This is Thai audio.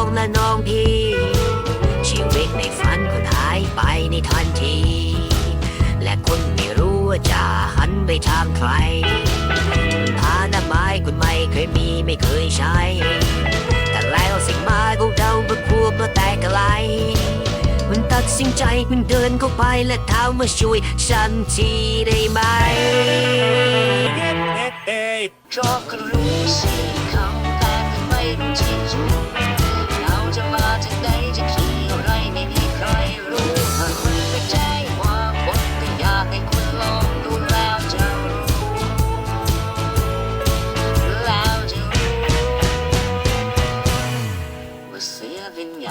องและน้องพี่ ชีวิตในฝันคุณหายไปในทันที และคุณไม่รู้ว่าจะหันไปทางใครฐานะไม้คุณไม่เคยมีไม่เคยใช้ แต่แล้วสิ่งมาของเราเมื่อควบมาแต่ไกลมันตัดสินใจมันเดินเข้าไปและเท้ามาช่วยฉันทีได้ไหมเอ๊ะเพราะก็รู้สิเขาแต่ไม่รู้ที เป็นไง